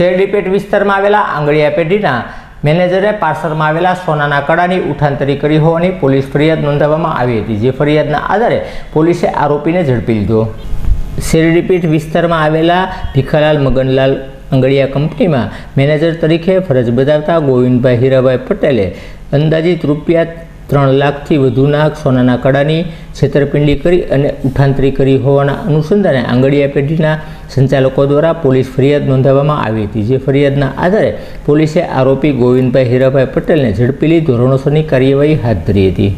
શેરડીપેટ વિસ્તારમાં આવેલા આંગળીયા પેઢીના મેનેજરે પાર્સલમાં આવેલા સોનાના કડાની ઉઠાંતરી કરી હોવાની પોલીસ ફરિયાદ નોંધાવવામાં આવી હતી, જે ફરિયાદના આધારે પોલીસે આરોપીને ઝડપી લીધો. શેરડીપીઠ વિસ્તારમાં આવેલા ભીખાલાલ મગનલાલ આંગળીયા કંપનીમાં મેનેજર તરીકે ફરજ બજાવતા ગોવિંદભાઈ હીરાભાઈ પટેલે અંદાજિત રૂપિયા ત્રણ લાખથી વધુના સોનાના કડાની છેતરપિંડી કરી અને ઉઠાંતરી કરી હોવાના અનુસંધાને આંગળીયા પેઢીના સંચાલકો દ્વારા પોલીસ ફરિયાદ નોંધાવવામાં આવી હતી, જે ફરિયાદના આધારે પોલીસે આરોપી ગોવિંદભાઈ હીરાભાઈ પટેલને ઝડપી લઈ ધોરણોસરની કાર્યવાહી હાથ ધરી હતી.